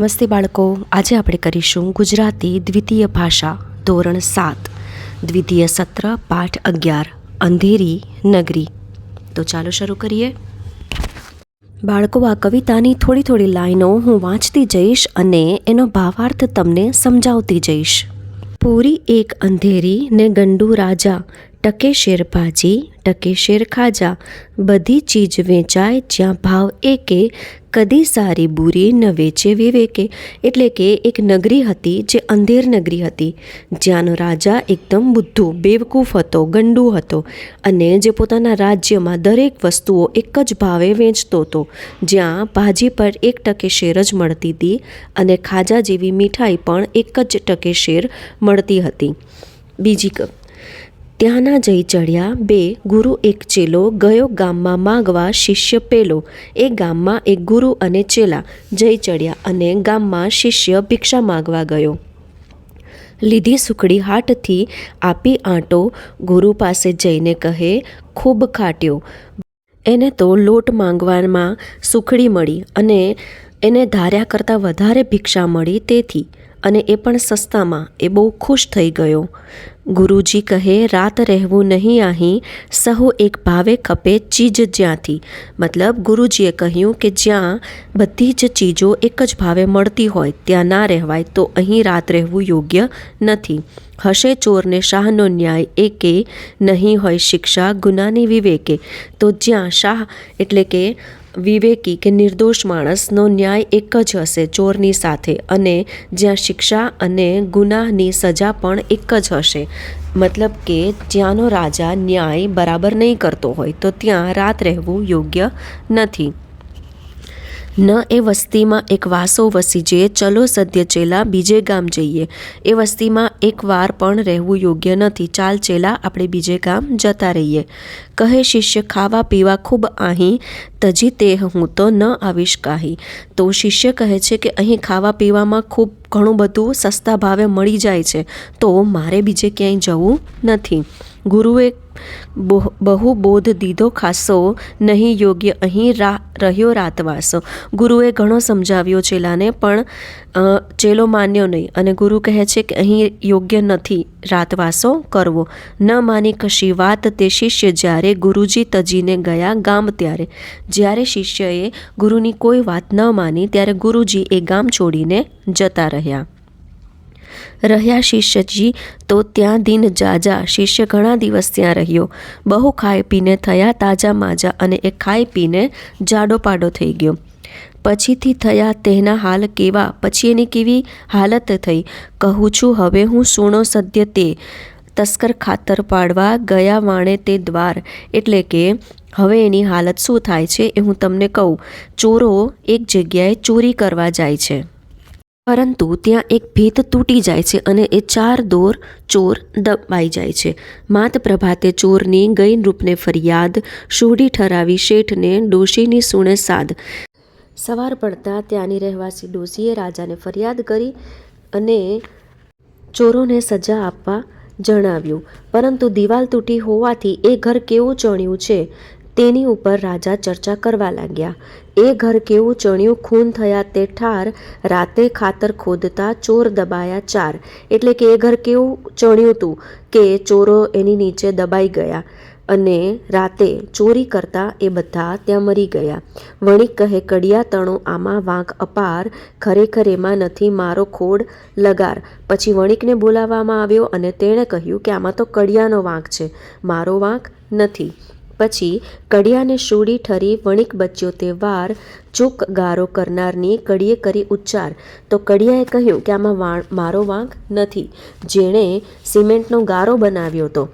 નમસ્તે બાળકો, આજે આપણે કરીશું ગુજરાતી દ્વિતીય ભાષા, ધોરણ સાત. દ્વિતીય સત્ર, પાઠ અગિયાર, અંધેરી, નગરી. તો ચાલો શરૂ કરીએ. બાળકો, આ કવિતાની થોડી થોડી લાઈનો હું વાંચતી જઈશ અને એનો ભાવાર્થ તમને સમજાવતી જઈશ. પૂરી એક અંધેરી ને ગંડુ રાજા ટકે શેર ભાજી, ટકે શેર ખાજા, બધી ચીજ વેચાય જ્યાં ભાવ એકે, કદી સારી બુરી ન વેચે વિવેકે. એટલે કે એક નગરી હતી જે અંધેર નગરી હતી, જ્યાંનો રાજા એકદમ બુદ્ધુ, બેવકૂફ હતો, ગંડુ હતો અને જે પોતાના રાજ્યમાં દરેક વસ્તુઓ એક જ ભાવે વેચતો હતો. જ્યાં ભાજી પર એક ટકે શેર જ મળતી હતી અને ખાજા જેવી મીઠાઈ પણ એક જ ટકે શેર મળતી હતી. બીજી ત્યાંના જઈ ચડ્યા બે ગુરુ એક ચેલો ગયો ગામમાં માગવા શિષ્ય પેલો. એ ગામમાં એક ગુરુ અને ચેલા જઈ ચડ્યા અને ગામમાં શિષ્ય ભિક્ષા માગવા ગયો. લીધી સુખડી હાટથી આપી આંટો, ગુરુ પાસે જઈને કહે, ખૂબ ખાટ્યો. એને તો લોટ માંગવામાં સુખડી મળી અને એને ધાર્યા કરતાં વધારે ભિક્ષા મળી તેથી. અને એ પણ સસ્તામાં. એ બહુ ખુશ થઈ ગયો. ગુરુજી કહે, રાત રહેવું નહીં અહીં સહુ એક ભાવે ખપે ચીજ જ્યાંથી. મતલબ ગુરુજીએ કહ્યું કે જ્યાં બધી જ ચીજો એક જ ભાવે મળતી હોય, ત્યાં ના રહેવાય, તો અહીં રાત રહેવું યોગ્ય નથી. હશે ચોરને શાહનો ન્યાય એકે, નહીં હોય શિક્ષા ગુનાની વિવેકે. તો જ્યાં શાહ એટલે કે વિવેકી કે નિર્દોષ માણસનો ન્યાય એક જ હશે ચોરની સાથે અને જ્યાં શિક્ષા અને ગુનાહની સજા પણ એક જ હશે. મતલબ કે જ્યાંનો રાજા ન્યાય બરાબર નહીં કરતો હોય તો ત્યાં રાત રહેવું યોગ્ય નથી. ન એ વસ્તીમાં એક વાસો વસી જે ચલો સદ્ય ચેલા બીજે ગામ જઈએ. એ વસ્તીમાં એક વાર પણ રહેવું યોગ્ય નથી. ચાલ ચેલા, આપણે બીજે ગામ જતા રહીએ. કહે શિષ્ય, ખાવા પીવા ખૂબ અહીં તજી તે હું તો ન આવીશ કાહી. તો શિષ્ય કહે છે કે, અહીં ખાવા પીવામાં ખૂબ ઘણું બધું સસ્તા ભાવે મળી જાય છે, તો મારે બીજે ક્યાંય જવું નથી. ગુરુએ બહુ બોધ દીધો ખાસો, નહીં યોગ્ય અહીં રહ્યો રાતવાસો ગુરુએ ઘણો સમજાવ્યો ચેલાને, પણ ચેલો માન્યો નહીં અને ગુરુ કહે છે કે અહીં યોગ્ય નથી રાતવાસો કરવો. ન માની કશી વાત તે શિષ્ય જ્યારે ગુરુજી તજીને ગયા ગામ ત્યારે. જ્યારે શિષ્યએ ગુરુની કોઈ વાત ન માની, ત્યારે ગુરુજી એ ગામ છોડીને જતા રહ્યા. રહ્યા શિષ્યજી, તો ત્યાં દિન જાજા, શિષ્ય ઘણા દિવસ ત્યાં રહ્યો. બહુ ખાઈ પીને થયા તાજા માજા અને એ ખાઈ પીને જાડો પાડો થઈ ગયો. પછીથી થયા તેના હાલ કેવા, પછી એની કેવી હાલત થઈ. કહું છું, હવે હું સુણો સદ્ય તે તસ્કર ખાતર પાડવા ગયા વાણે તે દ્વાર. એટલે કે, હવે એની હાલત શું થાય છે એ હું તમને કહું. ચોરો એક જગ્યાએ ચોરી કરવા જાય છે. પરંતુ ત્યાં એક ભીત તૂટી જાય છે અને એ ચાર દોર ચોર દબાઈ જાય છે. માત પ્રભાતે ચોરની ગઈ રૂપને ફરિયાદ, શોઢી ઠરાવી શેઠને ડોશીની સુણે સાદ. સવાર પડતા ત્યાંની રહેવાસી ડોશીએ રાજાને ફરિયાદ કરી અને ચોરોને સજા આપવા જણાવ્યું. પરંતુ દિવાલ તૂટી હોવાથી એ ઘર કેવું ચણ્યું છે તેની ઉપર રાજા ચર્ચા કરવા લાગ્યા. એ ઘર કેવું ચણ્યું ખૂન થયા તે ઠાર, રાતે ખાતર ખોદતા ચોર દબાયા ચાર. એટલે કે એ ઘર કેવું ચણ્યું હતું કે ચોરો એની નીચે દબાઈ ગયા અને રાતે ચોરી કરતા એ બધા ત્યાં મરી ગયા. વણિક કહે, કડિયા તણો આમાં વાંક અપાર, ખરેખર એમાં નથી મારો ખોડ લગાર. પછી વણિકને બોલાવવામાં આવ્યો અને તેણે કહ્યું કે આમાં તો કડિયાનો વાંક છે, મારો વાંક નથી. પછી કડિયાને શૂડી ઠરી વણિક બચ્યો તે વાર ચૂક ગારો કરનારની કડીએ કરી ઉચ્ચાર. તો કડિયાએ કહ્યું કે આમાં મારો વાંક નથી. જેણે સિમેન્ટનો ગારો બનાવ્યો હતો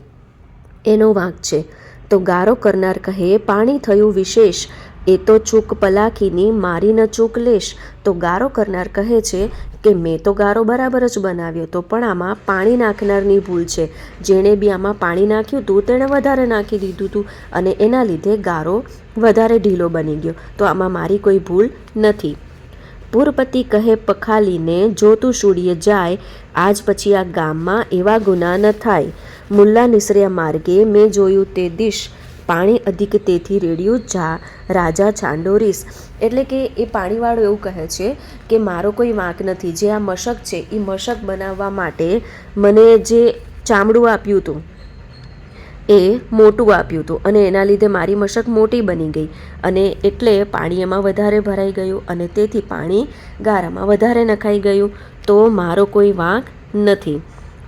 એનો વાંક છે. તો ગારો કરનાર કહે, પાણી થયું વિશેષ. એ તો ચૂક પલાખીની, મારી ન ચૂક લેશ. તો ગારો કરનાર કહે છે કે મેં તો ગારો બરાબર જ બનાવ્યો તો પણ આમાં પાણી નાખનારની ભૂલ છે. જેણે બી આમાં પાણી નાખ્યું હતું તેણે વધારે નાખી દીધું હતું અને એના લીધે ગારો વધારે ઢીલો બની ગયો. તો આમાં મારી કોઈ ભૂલ નથી. પૂરપતિ કહે, પખાલીને જોતું તું જાય, આજ પછી આ ગામમાં એવા ગુના ન થાય. મુલ્લા નિસર્યા માર્ગે મેં જોયું તે દિશ પાણી અધિક તેથી રેડિયું જા રાજા ચાંડોરીસ એટલે કે એ પાણીવાળો એવું કહે છે કે મારો કોઈ વાંક નથી, જે આ મશક છે એ મશક બનાવવા માટે મને જે ચામડું આપ્યું હતું એ મોટું આપ્યું હતું અને એના લીધે મારી મશક મોટી બની ગઈ અને એટલે પાણી એમાં વધારે ભરાઈ ગયું અને તેથી પાણી ગારામાં વધારે નખાઈ ગયું. તો મારો કોઈ વાંક નથી.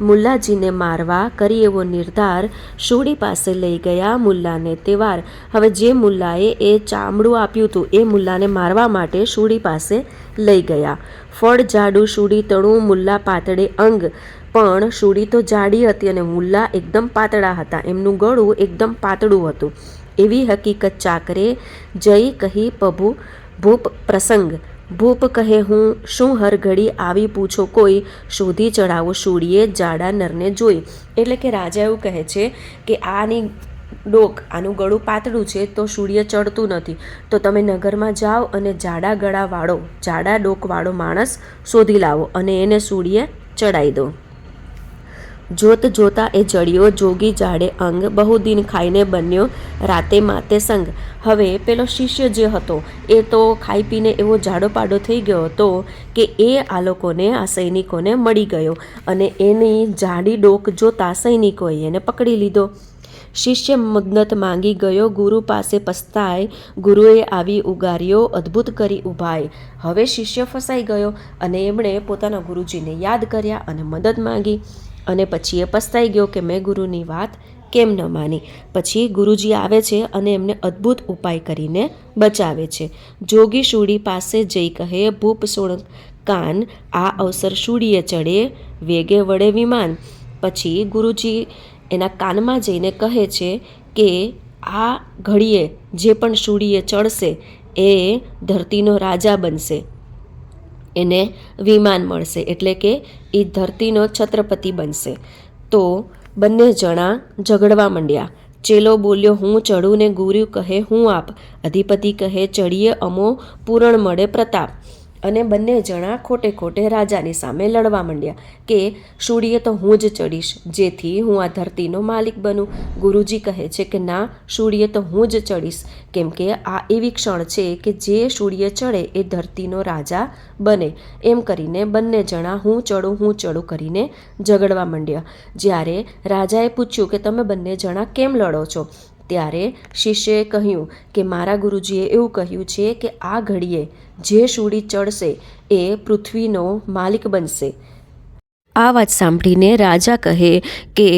મુલ્લાજીને મારવા કરી એવો નિર્ધાર શૂડી પાસે લઈ ગયા મુલ્લાને તે વાર હવે જે મુલ્લાએ એ ચામડું આપ્યું હતું, એ મુલ્લાને મારવા માટે શૂડી પાસે લઈ ગયા. ફળ, જાડું, શૂડી, તણું, મુલ્લા, પાતળે અંગ. પણ શૂડી તો જાડી હતી અને મુલ્લા એકદમ પાતળા હતા. એમનું ગળું એકદમ પાતળું હતું. એવી હકીકત ચાકરે જય કહી પ્રભુ ભૂપ પ્રસંગ ભૂપ કહે હું, શું હર ઘડી આવી પૂછો કોઈ? શોધી ચડાવો શૂળીએ જાડા નરને જોઈ. એટલે કે રાજા એવું કહે છે કે આની ડોક આનું ગળું પાતળું છે તો સૂર્ય ચડતું નથી. તો તમે નગરમાં જાઓ અને જાડા ગળાવાળો, જાડા ડોકવાળો માણસ શોધી લાવો અને એને સૂર્ય ચડાવી દો. જોત જોતા એ જડિયો જોગી જાડે અંગ બહુ દિન ખાઈને બન્યો રાતે માતે સંગ. હવે પેલો શિષ્ય જે હતો, એ તો ખાઈ પીને એવો જાડો પાડો થઈ ગયો હતો કે એ આ લોકોને, આ સૈનિકોને મળી ગયો અને એની જાડી ડોક જોતા સૈનિકોએ એને પકડી લીધો. શિષ્ય મગ્નત માંગી ગયો, ગુરુ પાસે પસ્તાય, ગુરુએ આવી ઉગાર્યો અદ્ભુત કરી ઉભાય. હવે શિષ્ય ફસાઈ ગયો અને એમણે પોતાના ગુરુજીને યાદ કર્યા અને મદદ માંગી. અને પછી એ પસ્તાઈ ગયો કે મેં ગુરુની વાત કેમ ન માની. પછી ગુરુજી આવે છે અને એમને અદ્ભુત ઉપાય કરીને બચાવે છે. જોગી શૂડી પાસે જઈ કહે, ભૂપ સોણ કાન, આ અવસર શૂડીએ ચડે, વેગે વડે વિમાન. પછી ગુરુજી એના કાનમાં જઈને કહે છે કે, આ ઘડીએ જે પણ શૂડીએ ચડશે, એ ધરતીનો રાજા બનશે. એને વિમાન મળશે, એટલે કે એ ધરતીનો છત્રપતિ બનશે. તો બંને જણા ઝઘડવા માંડ્યા. ચેલો બોલ્યો, હું ચડું ને ગુરુ કહે, હું આપ. અધિપતિ કહે ચડીએ અમો, પૂરણ મળે પ્રતાપ. અને બંને જણા ખોટે ખોટે રાજાની સામે લડવા માંડ્યા કે શૂળીએ તો હું જ ચડીશ, જેથી હું આ ધરતીનો માલિક બનું. ગુરુજી કહે છે કે ના શૂળીએ તો હું જ ચડીશ, કેમ કે આ એવી ક્ષણ છે કે જે શૂળીએ ચડે એ ધરતીનો રાજા બને. એમ કરીને બંને જણા હું ચડું હું ચડું કરીને ઝઘડવા માંડ્યા. જ્યારે રાજાએ પૂછ્યું કે તમે બંને જણા કેમ લડો છો ત્યારે શિષ્યએ કહ્યું કે, મારા ગુરુજીએ એવું કહ્યું છે કે, આ ઘડીએ જે શૂળી ચડશે એ પૃથ્વીનો માલિક બનશે. આ વાત સાંભળીને રાજા કહે કે,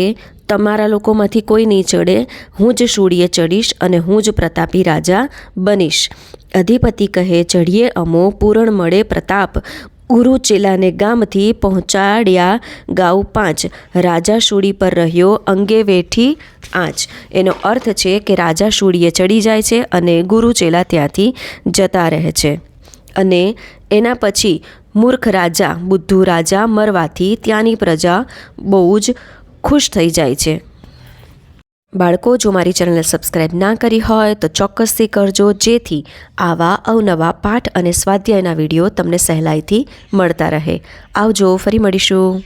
તમારા લોકોમાંથી કોઈ નહીં ચડે. હું જ શૂળીએ ચડીશ અને હું જ પ્રતાપી રાજા બનીશ. અધિપતિ કહે, ચઢીએ અમો, પૂરણ મળે પ્રતાપ. ગુરુ ચેલાને ગામથી પહોંચાડ્યા ગાઉ પાંચ. રાજા શૂળી પર રહ્યો અંગે વેઠી આંચ. એનો અર્થ છે કે રાજા શૂળીએ ચડી જાય છે અને ગુરુચેલા ત્યાંથી જતા રહે છે. અને એના પછી મૂર્ખ રાજા, બુદ્ધુ રાજા મરવાથી ત્યાંની પ્રજા બહુ જ ખુશ થઈ જાય છે. બાળકો, જો મારી ચેનલને સબસ્ક્રાઈબ ના કરી હોય, તો ચોક્કસથી કરજો. જેથી આવા અવનવા પાઠ અને સ્વાધ્યાયના વીડિયો તમને સહેલાઈથી મળતા રહે. આવજો, ફરી મળીશું.